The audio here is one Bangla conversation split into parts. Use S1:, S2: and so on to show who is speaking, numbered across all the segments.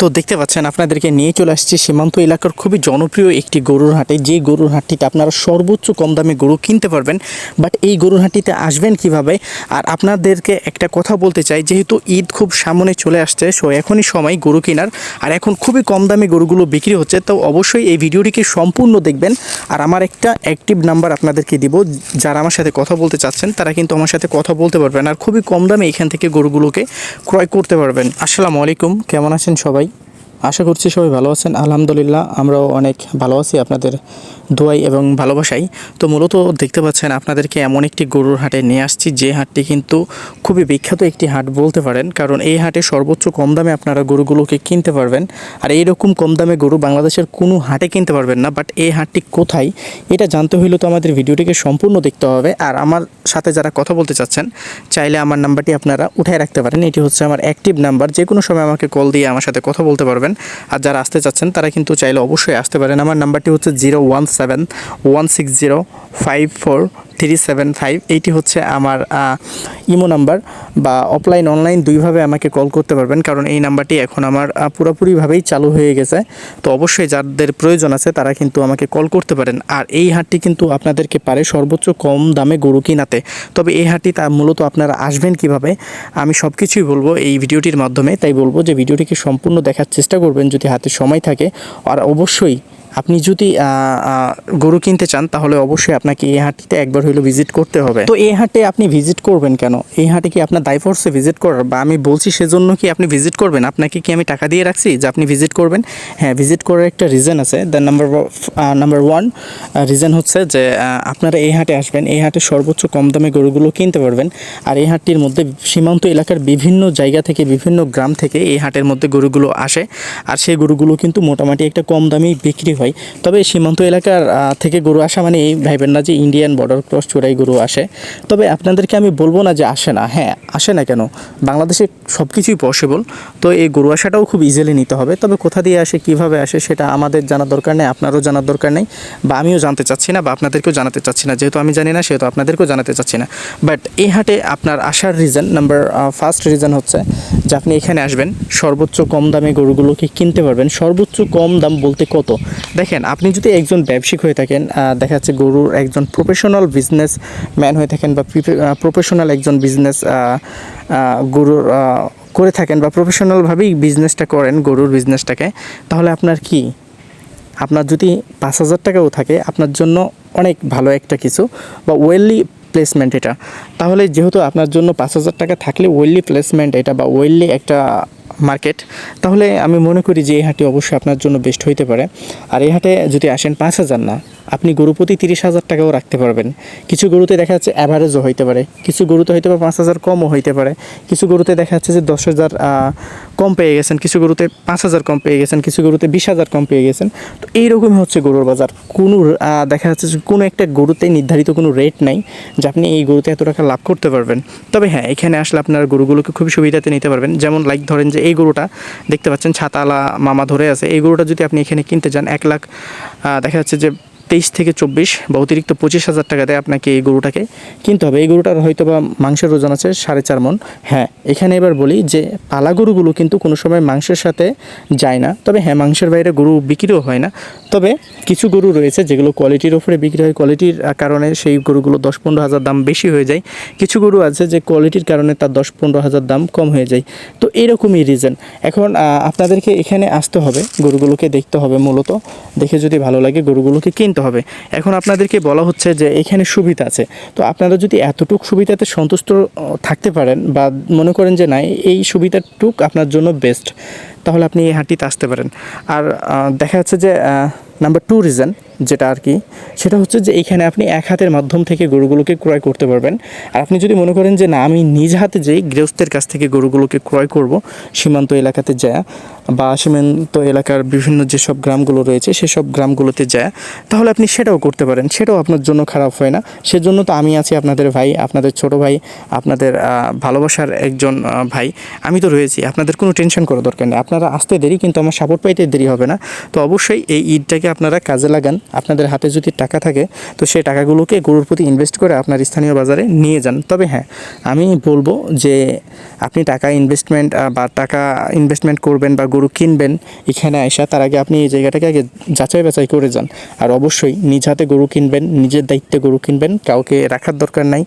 S1: তো দেখতে পাচ্ছেন, আপনাদেরকে নিয়ে চলে আসছি সীমান্ত এলাকার খুবই জনপ্রিয় একটি গরুর হাটে। যে গরুর হাটটিতে আপনারা সর্বোচ্চ কম দামে গরু কিনতে পারবেন, বাট এই গরুর হাটটিতে আসবেন কীভাবে? আর আপনাদেরকে একটা কথা বলতে চাই, যেহেতু ঈদ খুব সামনে চলে আসছে সো এখনই সময় গরু কেনার। আর এখন খুবই কম দামে গরুগুলো বিক্রি হচ্ছে, তো অবশ্যই এই ভিডিওটিকে সম্পূর্ণ দেখবেন। আর আমার একটা অ্যাক্টিভ নাম্বার আপনাদেরকে দিব, যারা আমার সাথে কথা বলতে চাচ্ছেন, তারা কিন্তু আমার সাথে কথা বলতে পারবেন। আর খুবই কম দামে এখান থেকে গরুগুলোকে ক্রয় করতে পারবেন। আসসালামু আলাইকুম, কেমন আছেন সবাই? আশা করছি সবাই ভালো আছেন। আলহামদুলিল্লাহ আমরাও অনেক ভালো আছি। আপনাদের দোয়াই এবং ভালোবাসাই। তো মূলত দেখতে পাচ্ছেন আপনাদেরকে এমন একটি গরুর হাটে নিয়ে আসছি, যে হাটটি কিন্তু খুবই বিখ্যাত একটি হাট বলতে পারেন। কারণ এই হাটে সর্বোচ্চ কম দামে আপনারা গরুগুলোকে কিনতে পারবেন। আর এইরকম কম দামে গরু বাংলাদেশের কোনো হাটে কিনতে পারবেন না। বাট এই হাটটি কোথায়, এটা জানতে হইলে তো আমাদের ভিডিওটিকে সম্পূর্ণ দেখতে হবে। আর আমার সাথে যারা কথা বলতে চাচ্ছেন, চাইলে আমার নাম্বারটি আপনারা উঠায় রাখতে পারেন। এটি হচ্ছে আমার অ্যাক্টিভ নাম্বার। যে কোনো সময় আমাকে কল দিয়ে আমার সাথে কথা বলতে পারবেন। আর যারা আসতে চাচ্ছেন, তারা কিন্তু চাইলে অবশ্যই আসতে পারেন। আমার নাম্বারটি হচ্ছে zero one seven one six zero five four three seven five eighty হচ্ছে আমার ইমো নাম্বার বা অফলাইন অনলাইন দুইভাবে আমাকে কল করতে পারবেন। কারণ এই নাম্বারটি এখন আমার পুরোপুরিভাবেই চালু হয়ে গেছে। তো অবশ্যই যাদের প্রয়োজন আছে তারা কিন্তু আমাকে কল করতে পারেন। আর এই হাটটি কিন্তু আপনাদেরকে পারে সর্বোচ্চ কম দামে গরু কিনাতে। তবে এই হাটটি তা মূলত আপনারা আসবেন কীভাবে, আমি সব কিছুই বলব এই ভিডিওটির মাধ্যমে। তাই বলব যে ভিডিওটিকে সম্পূর্ণ দেখার চেষ্টা করবেন যদি হাতে সময় থাকে। আর অবশ্যই আপনি যদি গরু কিনতে চান, তাহলে অবশ্যই আপনাকে এই হাটটিতে একবার হইল ভিজিট করতে হবে। তো এই হাটে আপনি ভিজিট করবেন কেন? এই হাটে কি আপনার দায়ফোর্সে ভিজিট করার বা আমি বলছি সেজন্য কি আপনি ভিজিট করবেন? আপনাকে কি আমি টাকা দিয়ে রাখছি যে আপনি ভিজিট করবেন? হ্যাঁ ভিজিট করার একটা রিজন আছে। The number number one reason হচ্ছে যে আপনারা এই হাটে আসবেন, এই হাটে সর্বোচ্চ কম দামে গরুগুলো কিনতে পারবেন। আর এই হাটটির মধ্যে সীমান্ত এলাকার বিভিন্ন জায়গা থেকে, বিভিন্ন গ্রাম থেকে এই হাটের মধ্যে গরুগুলো আসে। আর সেই গরুগুলো কিন্তু মোটামুটি একটা কম দামেই বিক্রি হয়। তবে সীমান্ত এলাকার থেকে গরু আসা মানে এই ভাইবেন না যে ইন্ডিয়ান বর্ডার ক্রস চোরাই গরু আসে। তবে আপনাদেরকে আমি বলব না যে আসে না। হ্যাঁ আসে না কেন? বাংলাদেশে সব কিছুই পসিবল তো এই গরু আসাটাও খুব ইজিলি নিতে হবে। তবে কোথা দিয়ে আসে, কীভাবে আসে, সেটা আমাদের জানার দরকার নেই, আপনারও জানার দরকার নেই, বা আমিও জানতে চাচ্ছি না, বা আপনাদেরকেও জানাতে চাচ্ছি না। যেহেতু আমি জানি না, সেহেতু আপনাদেরকেও জানাতে চাচ্ছি না। বাট এই হাটে আপনার আসার রিজন নাম্বার ফার্স্ট রিজন হচ্ছে যে আপনি এখানে আসবেন, সর্বোচ্চ কম দামে গরুগুলোকে কিনতে পারবেন। সর্বোচ্চ কম দাম বলতে কত? দেখেন, আপনি যদি একজন ব্যবসায়িক হয়ে থাকেন দেখা যাচ্ছে গরুর একজন প্রফেশনাল বিজনেস ম্যান হয়ে থাকেন বা প্রফেশনাল একজন বিজনেস গরুর করে থাকেন বা প্রফেশনালভাবেই বিজনেসটা করেন, গরুর বিজনেসটাকে তাহলে আপনার কি? আপনার যদি পাঁচ হাজার টাকাও থাকে, আপনার জন্য অনেক ভালো একটা কিছু বা ওয়েললি প্লেসমেন্ট এটা। তাহলে যেহেতু আপনার জন্য পাঁচ হাজার টাকা থাকলে ওয়েললি প্লেসমেন্ট এটা বা ওয়েললি একটা মার্কেট তাহলে আমি মনে করি যে এই হাটটি অবশ্যই আপনার জন্য বেস্ট হইতে পারে। আর এই হাটে যদি আসেন পাঁচ হাজার না আপনি গরু প্রতি তিরিশ হাজার টাকাও রাখতে পারবেন। কিছু গরুতে দেখা যাচ্ছে অ্যাভারেজও হইতে পারে, কিছু গরুতে হয়তো বা পাঁচ হাজার কমও হইতে পারে, কিছু গরুতে দেখা যাচ্ছে যে দশ হাজার কম পেয়ে গেছেন, কিছু গরুতে পাঁচ হাজার কম পেয়ে গেছেন, কিছু গরুতে বিশ হাজার কম পেয়ে গেছেন। তো এইরকমই হচ্ছে গরুর বাজার। কোনো দেখা যাচ্ছে যে কোনো একটা গরুতে নির্ধারিত কোনো রেট নাই যে আপনি এই গরুতে এত টাকা লাভ করতে পারবেন। তবে হ্যাঁ এখানে আসলে আপনার গরুগুলোকে খুবই সুবিধাতে নিতে পারবেন। যেমন লাইক ধরেন যে এই গরুটা দেখতে পাচ্ছেন, ছাতালা মামা ধরে আছে। এই গরুটা যদি আপনি এখানে কিনতে যান, এক লাখ দেখা যাচ্ছে যে তেইশ থেকে চব্বিশ বা অতিরিক্ত পঁচিশ হাজার টাকাতে আপনাকে এই গরুটাকে কিনতে হবে। এই গরুটার হয়তো বা মাংসের ওজন আছে সাড়ে চার মন হ্যাঁ এখানে এবার বলি যে পালা গরুগুলো কিন্তু কোনো সময় মাংসের সাথে যায় না। তবে হ্যাঁ মাংসের বাইরে গরু বিক্রিও হয় না। তবে কিছু গরু রয়েছে যেগুলো কোয়ালিটির ওপরে বিক্রি হয়। কোয়ালিটির কারণে সেই গরুগুলো দশ পনেরো হাজার দাম বেশি হয়ে যায়। কিছু গরু আছে যে কোয়ালিটির কারণে তার দশ পনেরো হাজার দাম কম হয়ে যায়। তো এরকমই রিজন এখন আপনাদেরকে এখানে আসতে হবে। গরুগুলোকে দেখতে হবে মূলত। দেখে যদি ভালো লাগে গরুগুলোকে কিনতে হবে। এখন আপনাদেরকে বলা হচ্ছে যে এখানে সুবিধা আছে। তো আপনারা যদি এতটুক সুবিধাতে সন্তুষ্ট থাকতে পারেন বা মনে করেন যে না এই সুবিধাটুক আপনার জন্য বেস্ট তাহলে আপনি এই হাটটিতে আসতে পারেন। আর দেখা যাচ্ছে যে নাম্বার টু রিজন যেটা আর কি, সেটা হচ্ছে যে এখানে আপনি এক হাতের মাধ্যম থেকে গরুগুলোকে ক্রয় করতে পারবেন। আর আপনি যদি মনে করেন যে, না, আমি নিজ হাতে যেই গৃহস্থের কাছ থেকে গরুগুলোকে ক্রয় করব, সীমান্ত এলাকাতে যায় বা সীমান্ত এলাকার বিভিন্ন যেসব গ্রামগুলো রয়েছে, সেসব গ্রামগুলোতে যায় তাহলে আপনি সেটাও করতে পারেন। সেটাও আপনার জন্য খারাপ হয় না। সেজন্য তো আমি আছি আপনাদের ভাই, আপনাদের ছোট ভাই, আপনাদের ভালোবাসার একজন ভাই। আমি তো রয়েছি। আপনাদের কোনো টেনশন করা দরকার নেই। আপনারা আসতে দেরি, কিন্তু আমার সাপোর্ট পাইতে দেরি হবে না। তো অবশ্যই এই ঈদটাকে আপনারা কাজে লাগান। আপনাদের হাতে যদি টাকা থাকে, তো সেই টাকাগুলোকে গরুর প্রতি ইনভেস্ট করে আপনার স্থানীয় বাজারে নিয়ে যান। তবে হ্যাঁ আমি বলব যে আপনি টাকা ইনভেস্টমেন্ট বা টাকা ইনভেস্টমেন্ট করবেন বা গরু কিনবেন, এখানে আসা তার আগে আপনি এই জায়গাটাকে আগে যাচাই বাছাই করে যান। আর অবশ্যই নিজ হাতে গরু কিনবেন, নিজের দায়িত্বে গরু কিনবেন। কাউকে রাখার দরকার নাই,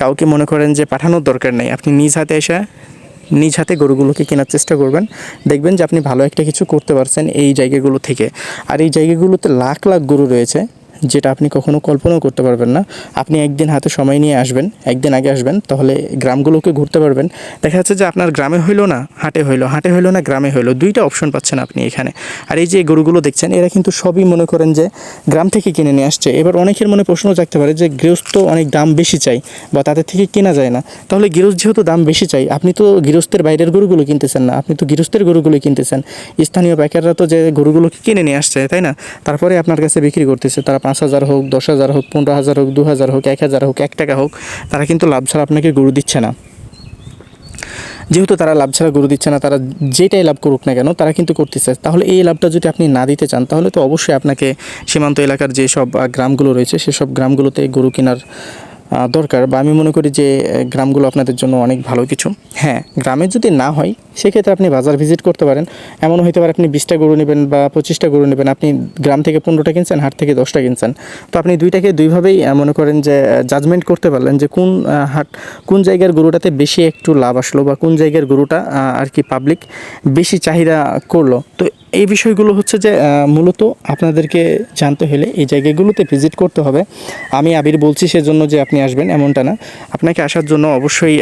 S1: কাউকে মনে করেন যে পাঠানোর দরকার নাই। আপনি নিজ হাতে এসে নিজ হাতে গরুগুলোকে কেনার চেষ্টা করবেন। দেখবেন যে আপনি ভালো একটা কিছু করতে পারছেন এই জায়গাগুলো থেকে। আর এই জায়গাগুলোতে লাখ লাখ গরু রয়েছে। যেটা আপনি কখনো কল্পনাও করতে পারবেন না। আপনি একদিন হাতে সময় নিয়ে আসবেন, একদিন আগে আসবেন, তাহলে গ্রামগুলোকে ঘুরতে পারবেন। দেখা যাচ্ছে যে আপনার গ্রামে হইল না, হাটে হইল হাটে হইল না, গ্রামে হইল। দুইটা অপশন পাচ্ছেন আপনি এখানে। আর এই যে গরুগুলো দেখছেন, এরা কিন্তু সবই মনে করেন যে গ্রাম থেকে কিনে নিয়ে আসছে। এবার অনেকের মনে প্রশ্ন থাকতে পারে যে গৃহস্থ অনেক দাম বেশি চাই বা তাদের থেকে কেনা যায় না। তাহলে গৃহস্থ যেহেতু দাম বেশি চাই আপনি তো গৃহস্থের বাইরের গরুগুলো কিনতেছেন না, আপনি তো গৃহস্থের গরুগুলো কিনতেছেন। স্থানীয় পাইকাররা তো যে গরুগুলোকে কিনে নিয়ে আসছে, তাই না? তারপরে আপনার কাছে বিক্রি করতেছে, তারা পাঁচ হাজার হোক, দশ হাজার হোক, পনেরো হাজার হোক দু হাজার হোক, এক হাজার হোক, এক টাকা হোক, তারা কিন্তু লাভ ছাড়া আপনাকে গরু দিচ্ছে না। যেহেতু তারা লাভ ছাড়া গরু দিচ্ছে না, তারা যেটাই লাভ করুক না কেন, তারা কিন্তু করতেছে। তাহলে এই লাভটা যদি আপনি না দিতে চান, তাহলে তো অবশ্যই আপনাকে সীমান্ত এলাকার যেসব গ্রামগুলো রয়েছে, সেসব গ্রামগুলোতে গরু কেনার দরকার বা আমি মনে করি যে গ্রামগুলো আপনাদের জন্য অনেক ভালো কিছু। হ্যাঁ গ্রামে যদি না হয়, সেক্ষেত্রে আপনি বাজার ভিজিট করতে পারেন। এমন হইতে পারে আপনি বিশটা গরু নেবেন বা পঁচিশটা গরু নেবেন। আপনি গ্রাম থেকে পনেরোটা কিনছেন, হাট থেকে দশটা কিনছেন। তো আপনি দুইটাকে দুইভাবেই মনে করেন যে জাজমেন্ট করতে পারলেন যে, কোন হাট, কোন জায়গার গরুটাতে বেশি একটু লাভ আসলো বা কোন জায়গার গরুটা আর কি পাবলিক বেশি চাহিদা করল। তো এই বিষয়গুলো হচ্ছে যে মূলত আপনাদেরকে জানতে হলে এই জায়গাগুলোতে ভিজিট করতে হবে। আমি আবির বলছি সেজন্য যে, আপনি আসবেন, এমনটা না। আপনাকে আসার জন্য অবশ্যই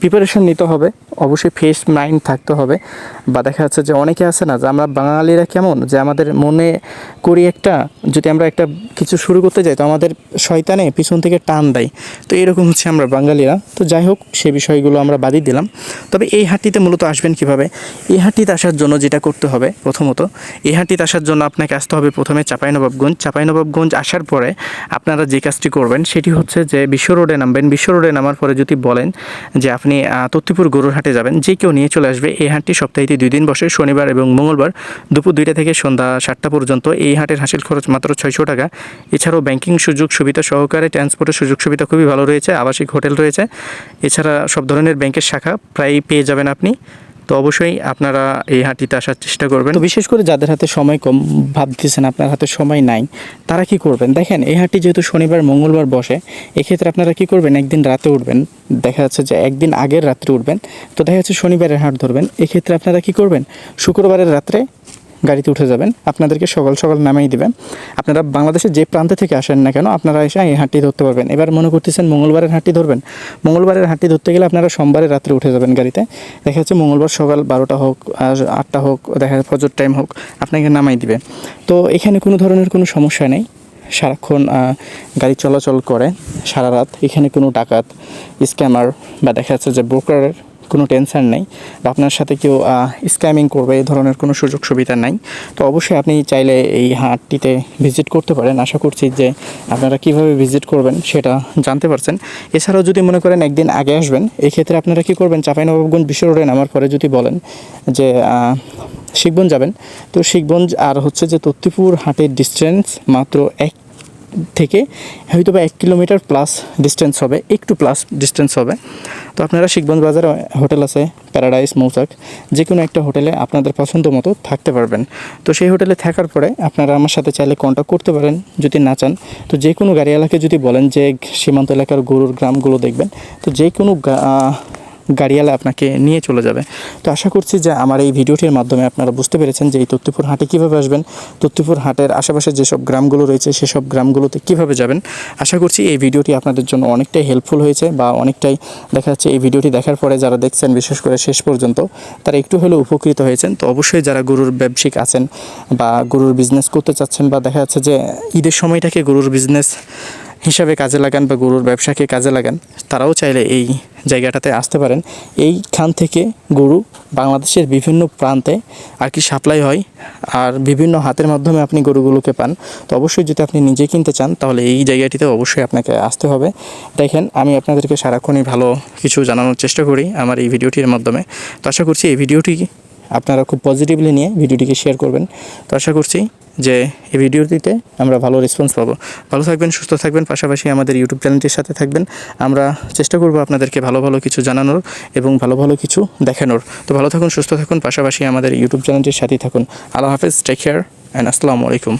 S1: প্রিপারেশন নিতে হবে। অবশ্যই ফেস মাইন্ড থাকতে হবে। বা দেখা যাচ্ছে যে অনেকে আছে না, যে আমরা বাঙালিরা কেমন? যে আমাদের মনে করি একটা, যদি আমরা একটা কিছু শুরু করতে যাই, তো আমাদের শয়তানে পিছন থেকে টান দেয়। তো এরকম হচ্ছে আমরা বাঙালিরা। তো যাই হোক, সে বিষয়গুলো আমরা বাদই দিলাম। তবে এই হাটটিতে মূলত আসবেন কীভাবে? এই হাটটিতে আসার জন্য যেটা করতে হবে, প্রথমত, এই হাটটিতে আসার জন্য আপনাকে আসতে হবে প্রথমে চাঁপাইনবাবগঞ্জ। চাঁপাইনবাবগঞ্জ আসার পরে আপনারা যে কাজটি করবেন, সেটি হচ্ছে যে বিশ্ব রোডে নামবেন, বিশ্ব রোডে নামার পরে যদি বলেন যে আপনি তত্ত্বপুর গরুর হাটে যাবেন, যে কেউ নিয়ে চলে আসবে, এই হাটটি সপ্তাহে দুই দিন বসে, শনিবার এবং মঙ্গলবার দুপুর দুইটা থেকে সন্ধ্যা সাতটা পর্যন্ত। এই হাটের হাসিল খরচ মাত্র ছয়শো টাকা। এছাড়াও ব্যাংকিং সুযোগ সুবিধা সহকারে, ট্রান্সপোর্টের সুযোগ সুবিধা খুবই ভালো রয়েছে, আবাসিক হোটেল রয়েছে। এছাড়া সব ধরনের ব্যাংকের শাখা প্রায় পেয়ে যাবেন আপনি। তো অবশ্যই আপনারা এই হাঁটিতে আসার চেষ্টা করবেন। বিশেষ করে যাদের হাতে সময় কম, ভাবতেছেন আপনার হাতে সময় নাই, তারা কি করবেন? দেখেন, এই হাঁটি যেহেতু শনিবার, মঙ্গলবার বসে, এক্ষেত্রে আপনারা কি করবেন? একদিন রাতে উঠবেন, দেখা যাচ্ছে যে একদিন আগের রাত্রে উঠবেন, তো দেখা যাচ্ছে শনিবারের হাট ধরবেন, এক্ষেত্রে আপনারা কি করবেন? শুক্রবারের রাত্রে গাড়িতে উঠে যাবেন, আপনাদেরকে সকাল সকাল নামিয়ে দেবেন। আপনারা বাংলাদেশের যে প্রান্তে থেকে আসেন না কেন, আপনারা এসে এই হাটটি ধরতে পারবেন। এবার মনে করতেছেন মঙ্গলবারের হাটটি ধরবেন? মঙ্গলবারের হাটটি ধরতে গেলে আপনারা সোমবারের রাত্রে উঠে যাবেন গাড়িতে। দেখা যাচ্ছে মঙ্গলবার সকাল বারোটা হোক আর আটটা হোক, দেখা যাচ্ছে ফজর টাইম হোক, আপনাকে নামাই দিবে। তো এখানে কোনো ধরনের কোনো সমস্যা নেই। সারাক্ষণ গাড়ি চলাচল করে সারা রাত। এখানে কোনো ডাকাত, স্ক্যামার বা দেখা যাচ্ছে যে ব্রোকারের কোনো টেনশন নেই। বা আপনার সাথে কেউ স্ক্যামিং করবে, এই ধরনের কোনো সুযোগ সুবিধা নাই। তো অবশ্যই আপনি চাইলে এই হাটটিতে ভিজিট করতে পারেন। আশা করছি যে আপনারা কীভাবে ভিজিট করবেন সেটা জানতে পারছেন। এছাড়াও যদি মনে করেন একদিন আগে আসবেন এই ক্ষেত্রে আপনারা কি করবেন? চাঁপাইনবাবগঞ্জ বিশ্ব রোডে নামার পরে যদি বলেন যে শিখবন যাবেন, তো শিখবঞ্জ আর হচ্ছে যে তত্তিপুর হাটের ডিস্টেন্স মাত্র এক থেকে হয়তো বা এক কিলোমিটার প্লাস ডিস্টেন্স হবে, একটু প্লাস ডিস্টেন্স হবে। তো আপনারা শিখগঞ্জ বাজারে হোটেল আছে প্যারাডাইস মৌচাক যে কোনো একটা হোটেলে আপনাদের পছন্দ মতো থাকতে পারবেন। তো সেই হোটেলে থাকার পরে আপনারা আমার সাথে চাইলে কন্ট্যাক্ট করতে পারেন, যদি না চান। তো যে কোনো গাড়িওয়ালাকে যদি বলেন যে সীমান্ত এলাকার গরুর গ্রামগুলো দেখবেন, তো যে কোনো গা- আহ, গাড়িওয়ালা আপনাকে নিয়ে চলে যাবে। তো আশা করছি যে আমার এই ভিডিওটির মাধ্যমে আপনারা বুঝতে পেরেছেন যে এই তত্ত্বপুর হাটে কীভাবে আসবেন। তত্ত্বপুর হাটের আশেপাশে যেসব গ্রামগুলো রয়েছে সেসব গ্রামগুলোতে কীভাবে যাবেন? আশা করছি এই ভিডিওটি আপনাদের জন্য অনেকটাই হেল্পফুল হয়েছে বা অনেকটাই দেখা যাচ্ছে এই ভিডিওটি দেখার পরে যারা দেখছেন বিশেষ করে শেষ পর্যন্ত তারা একটু হলেও উপকৃত হয়েছেন। তো অবশ্যই যারা গরুর ব্যবসায়িক আছেন বা গরুর বিজনেস করতে চাচ্ছেন বা দেখা যাচ্ছে যে ঈদের সময়টাকে গরুর বিজনেস হিসাবে কাজে লাগান বা গরুর ব্যবসাকে কাজে লাগান, তারাও চাইলে এই জায়গাটাতে আসতে পারেন। এইখান থেকে গরু বাংলাদেশের বিভিন্ন প্রান্তে আর কি সাপ্লাই হয় আর বিভিন্ন হাতের মাধ্যমে আপনি গরুগুলোকে পান। তো অবশ্যই যদি আপনি নিজে কিনতে চান, তাহলে এই জায়গাটিতে অবশ্যই আপনাকে আসতে হবে। দেখেন, আমি আপনাদেরকে সারাক্ষণই ভালো কিছু জানানোর চেষ্টা করি আমার এই ভিডিওটির মাধ্যমে। তো আশা করছি এই ভিডিওটি আপনারা খুব পজিটিভলি নিয়ে ভিডিওটিকে শেয়ার করবেন। তো আশা করছি যে এই ভিডিওটিতে আমরা ভালো রেসপন্স পাবো। ভালো থাকবেন, সুস্থ থাকবেন, পাশাপাশি আমাদের ইউটিউব চ্যানেলটির সাথে থাকবেন। আমরা চেষ্টা করব আপনাদেরকে ভালো ভালো কিছু জানানোর এবং ভালো ভালো কিছু দেখানোর। তো ভালো থাকুন, সুস্থ থাকুন, পাশাপাশি আমাদের ইউটিউব চ্যানেলটির সাথেই থাকুন। আল্লাহ হাফেজ টেক কেয়ার অ্যান্ড আসসালামু আলাইকুম।